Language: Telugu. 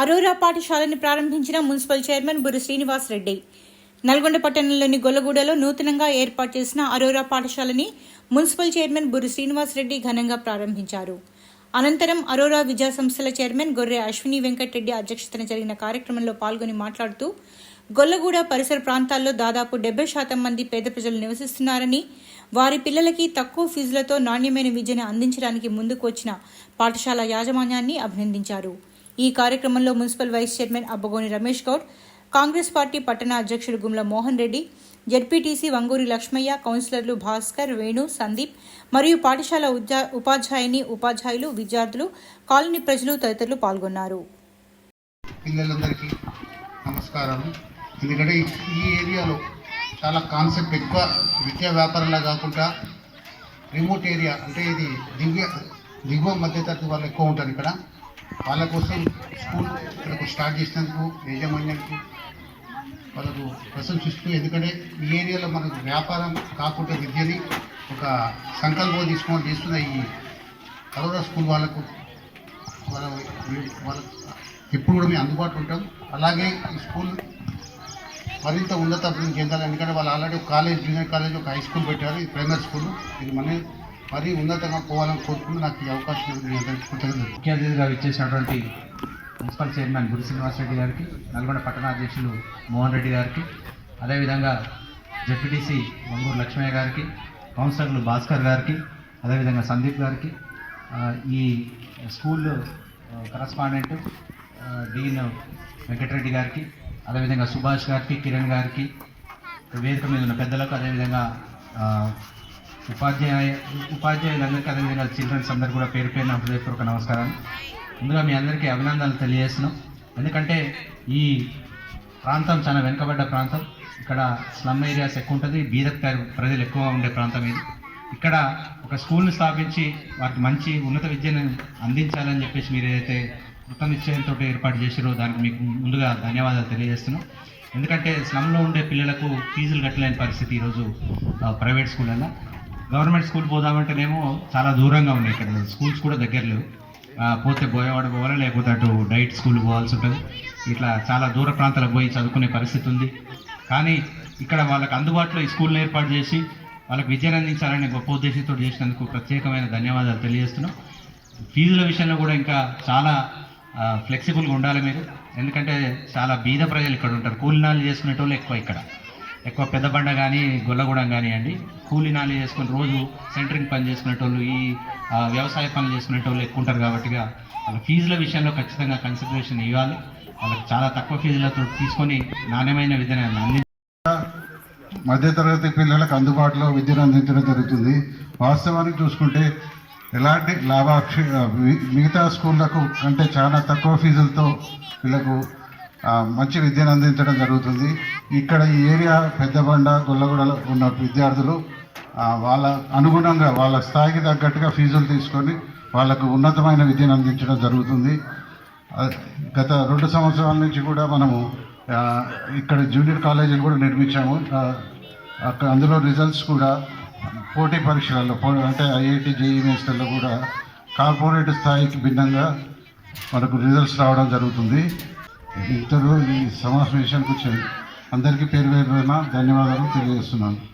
అరోరా పాఠశాలని ప్రారంభించిన మున్సిపల్ చైర్మన్ బుర్రి శ్రీనివాస్ రెడ్డి నల్గొండ పట్టణంలోని గొల్లగూడలో నూతనంగా ఏర్పాటు చేసిన అరోరా పాఠశాలని మున్సిపల్ చైర్మన్ బుర్రి శ్రీనివాస్ రెడ్డి ఘనంగా ప్రారంభించారు. అనంతరం అరోరా విద్యా సంస్థల చైర్మన్ గొర్రె అశ్విని వెంకటరెడ్డి అధ్యక్షతన జరిగిన కార్యక్రమంలో పాల్గొని మాట్లాడుతూ గొల్లగూడ పరిసర ప్రాంతాల్లో దాదాపు డెబ్బై శాతం మంది పేద ప్రజలు నివసిస్తున్నారని వారి పిల్లలకి తక్కువ ఫీజులతో నాణ్యమైన విద్యను అందించడానికి ముందుకు వచ్చిన పాఠశాల యాజమాన్యాన్ని అభినందించారు. ఈ కార్యక్రమంలో municipal vice chairman Abbagoni Ramesh Goud Congress party పట్టణ అధ్యక్షుడు గుమ్ల మోహన్ రెడ్డి జడ్పీటీసీ వంగూరి లక్ష్మయ్య కౌన్సిలర్లు భాస్కర్ వేణు సందీప్ మరియు పాఠశాల ఉపాధ్యాయుని ఉపాధ్యాయులు విద్యార్థులు కాలనీ ప్రజలు తదితరులు పాల్గొన్నారు. పిల్లలందరికీ నమస్కారం ఎందుకంటే ఈ ఏరియాలో చాలా కాన్సెప్ట్ ఎక్కువ విద్యా వ్యాపారంలా కాకుండా రిమోట్ ఏరియా అంటే ఇది దివ్య దిగువ మధ్యతరగతి వాళ్ళు ఎక్కువ ఉంటారు ఇక్కడ. వాళ్ళ కోసం స్కూల్ ఇక్కడకు స్టార్ట్ చేసినందుకు యాజమాన్యానికి వాళ్ళకు ప్రశంసిస్తూ ఎందుకంటే ఈ ఏరియాలో మనకు వ్యాపారం కాకుండా విద్యని ఒక సంకల్పం తీసుకొని చేస్తున్న ఈ కరోనా స్కూల్ వాళ్ళకు వాళ్ళ వాళ్ళ ఎప్పుడు కూడా మేము అందుబాటులో ఉంటాం. అలాగే ఈ స్కూల్ మరింత ఉన్నత అభివృద్ధి చెందాలి ఎందుకంటే వాళ్ళు ఆల్రెడీ ఒక కాలేజ్ జూనియర్ కాలేజ్ ఒక హై స్కూల్ పెట్టారు. ఇది ప్రైమరీ స్కూల్. ఇది మన మరీ ఉన్నతంగా పోవాలని కోరుకుంటూ నాకు ఈ అవకాశం మీ అందరికీ కృతజ్ఞతలు. ముఖ్య అతిథిగా విచ్చేసినటువంటి మున్సిపల్ చైర్మన్ గురు శ్రీనివాసరెడ్డి గారికి నల్గొండ పట్టణాధ్యక్షులు మోహన్ రెడ్డి గారికి అదేవిధంగా జెడ్పీటీసీ వంగూరు లక్ష్మయ్య గారికి కౌన్సిలర్లు భాస్కర్ గారికి అదేవిధంగా సందీప్ గారికి ఈ స్కూల్ కరస్పాండెంట్ డీన్ వెంకటరెడ్డి గారికి అదేవిధంగా సుభాష్ గారికి కిరణ్ గారికి వేదిక మీద ఉన్న పెద్దలకు అదేవిధంగా ఉపాధ్యాయ ఉపాధ్యాయులందరికీ అదేవిధంగా చిల్డ్రన్స్ అందరు కూడా పేరు పేరున హృదయపూర్వక నమస్కారాలు. ముందుగా మీ అందరికీ అభినందనలు తెలియజేస్తున్నాం. ఎందుకంటే ఈ ప్రాంతం చాలా వెనుకబడ్డ ప్రాంతం. ఇక్కడ స్లమ్ ఏరియాస్ ఎక్కువ ఉంటుంది. బీద ప్రజలు ఎక్కువ ఉండే ప్రాంతం ఇది. ఇక్కడ ఒక స్కూల్ని స్థాపించి వారికి మంచి ఉన్నత విద్యను అందించాలని చెప్పేసి మీరు ఏదైతే కృత నిశ్చయంతో ఏర్పాటు చేసిరో దానికి మీకు ముందుగా ధన్యవాదాలు తెలియజేస్తున్నాం. ఎందుకంటే స్లమ్లో ఉండే పిల్లలకు ఫీజులు కట్టలేని పరిస్థితి ఈరోజు ప్రైవేట్ స్కూళ్ళల్లో. గవర్నమెంట్ స్కూల్ పోదామంటేనేమో చాలా దూరంగా ఉన్నాయి ఇక్కడ. స్కూల్స్ కూడా దగ్గర లేవు. పోతే బోయవాడ పోవాలి లేకపోతే అటు డైట్ స్కూల్ పోవాల్సి ఉంటుంది. ఇట్లా చాలా దూర ప్రాంతాలకు పోయి చదువుకునే పరిస్థితి ఉంది. కానీ ఇక్కడ వాళ్ళకి అందుబాటులో ఈ స్కూల్ని ఏర్పాటు చేసి వాళ్ళకి విద్యను అందించాలనే గొప్ప ఉద్దేశంతో చేసినందుకు ప్రత్యేకమైన ధన్యవాదాలు తెలియజేస్తున్నాం. ఫీజుల విషయంలో కూడా ఇంకా చాలా ఫ్లెక్సిబుల్గా ఉండాలి మీరు. ఎందుకంటే చాలా బీద ప్రజలు ఇక్కడ ఉంటారు. కూలినాలు చేసుకునేటోళ్ళు ఎక్కువ ఇక్కడ. ఎక్కువ పెద్దబండ కానీ గొల్లగూడెం కానివ్వండి కూలి నాలి చేసుకుని రోజు సెంటరింగ్ పని చేసుకునేటోళ్ళు ఈ వ్యవసాయ పనులు చేసుకునేటోళ్ళు ఎక్కువ ఉంటారు కాబట్టిగా వాళ్ళ ఫీజుల విషయంలో ఖచ్చితంగా కన్సిడరేషన్ ఇవ్వాలి. వాళ్ళకి చాలా తక్కువ ఫీజులతో తీసుకొని నాణ్యమైన విద్యను అంది మధ్యతరగతి పిల్లలకు అందుబాటులో విద్యను అందించడం జరుగుతుంది. వాస్తవానికి చూసుకుంటే ఎలాంటి లాభాక్ష మిగతా స్కూళ్ళకు కంటే చాలా తక్కువ ఫీజులతో వీళ్ళకు మంచి విద్యను అందించడం జరుగుతుంది. ఇక్కడ ఈ ఏరియా పెద్దబండ గొల్లగూడలో ఉన్న విద్యార్థులు వాళ్ళ అనుగుణంగా వాళ్ళ స్థాయికి తగ్గట్టుగా ఫీజులు తీసుకొని వాళ్ళకు ఉన్నతమైన విద్యను అందించడం జరుగుతుంది. గత రెండు సంవత్సరాల నుంచి కూడా మనము ఇక్కడ జూనియర్ కాలేజీలు కూడా నిర్మించాము. అక్కడ అందులో రిజల్ట్స్ కూడా పోటీ పరీక్షలలో పో- అంటే ఐఐటి జేఈ మెన్స్టర్లో కూడా కార్పొరేట్ స్థాయికి భిన్నంగా మనకు రిజల్ట్స్ రావడం జరుగుతుంది. ఇద్దరు ఈ సమావేశానికి వచ్చి అందరికీ పేరు పేరున ధన్యవాదాలు తెలియజేస్తున్నాను.